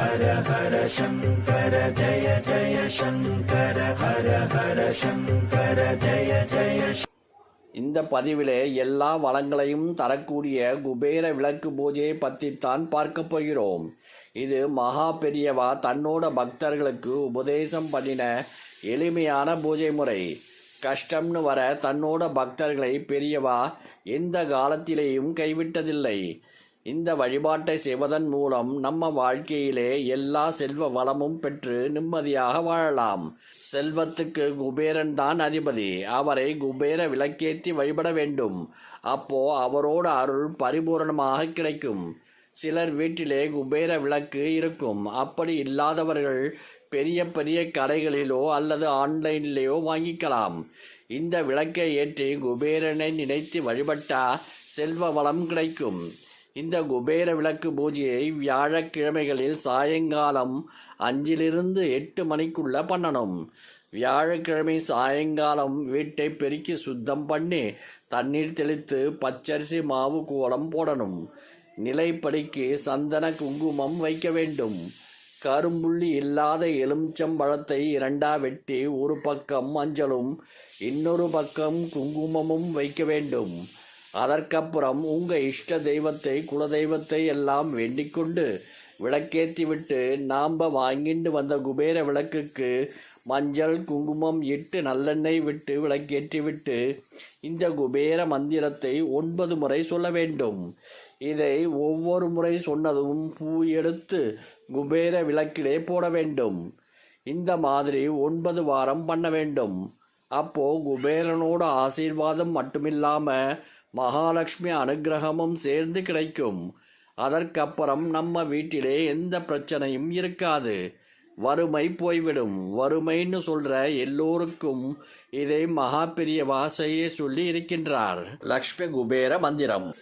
ஹர ஹர சங்கர ஜய ஜய சங்கர ஹர ஹர சங்கர ஜய ஜய இந்த பதிவிலே எல்லா வளங்களையும் தரக்கூடிய குபேர விளக்கு பூஜையை பற்றித்தான் பார்க்க போகிறோம். இது மகா பெரியவா தன்னோட பக்தர்களுக்கு உபதேசம் பண்ணின எளிமையான பூஜை முறை. கஷ்டம்னு வர தன்னோட பக்தர்களை பெரியவா எந்த காலத்திலேயும் கைவிட்டதில்லை. இந்த வழிபாட்டை செய்வதன் மூலம் நம்ம வாழ்க்கையிலே எல்லா செல்வ வளமும் பெற்று நிம்மதியாக வாழலாம். செல்வத்துக்கு குபேரன் தான் அதிபதி. அவரை குபேர விளக்கேற்றி வழிபட வேண்டும். அப்போ அவரோட அருள் பரிபூரணமாக கிடைக்கும். சிலர் வீட்டிலே குபேர விளக்கு இருக்கும். அப்படி இல்லாதவர்கள் பெரிய பெரிய கடைகளிலோ அல்லது ஆன்லைனிலேயோ வாங்கிக்கலாம். இந்த விளக்கை ஏற்றி குபேரனை நினைத்து வழிபட்டா செல்வ வளம் கிடைக்கும். இந்த குபேர விளக்கு பூஜையை வியாழக்கிழமைகளில் சாயங்காலம் அஞ்சிலிருந்து எட்டு மணிக்குள்ள பண்ணணும். வியாழக்கிழமை சாயங்காலம் வீட்டை பெருக்கி சுத்தம் பண்ணி தண்ணீர் தெளித்து பச்சரிசி மாவு கோலம் போடணும். நிலைப்படிக்கு சந்தன குங்குமம் வைக்க வேண்டும். கரும்புள்ளி இல்லாத எலுமிச்சம்பழத்தை இரண்டா வெட்டி ஒரு பக்கம் மஞ்சளும் இன்னொரு பக்கம் குங்குமமும் வைக்க வேண்டும். அதற்கப்புறம் உங்கள் இஷ்ட தெய்வத்தை குலதெய்வத்தை எல்லாம் வேண்டிக்கொண்டு விளக்கேற்றி விட்டு நாம் வாங்கிட்டு வந்த குபேர விளக்குக்கு மஞ்சள் குங்குமம் இட்டு நல்லெண்ணெய் விட்டு விளக்கேற்றி விட்டு இந்த குபேர மந்திரத்தை ஒன்பது முறை சொல்ல வேண்டும். இதை ஒவ்வொரு முறை சொன்னதும் பூ எடுத்து குபேர விளக்கிலே போட வேண்டும். இந்த மாதிரி ஒன்பது வாரம் பண்ண வேண்டும். அப்போது குபேரனோட ஆசீர்வாதம் மட்டுமில்லாமல் மகாலட்சுமி அனுகிரகமும் சேர்ந்து கிடைக்கும். அதற்கப்புறம் நம்ம வீட்டிலே எந்த பிரச்சனையும் இருக்காது. வறுமை போய்விடும். வறுமைன்னு சொல்கிற எல்லோருக்கும் இதை மகா பெரிய வாசையே சொல்லி இருக்கின்றார். லக்ஷ்மி குபேர மந்திரம்.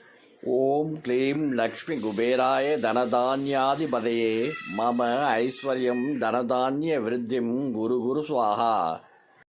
ஓம் க்ளீம் லக்ஷ்மி குபேராய தனதான்யாதிபதையே மம ஐஸ்வர்யம் தனதான்ய விருத்திம் குரு குரு சுவாகா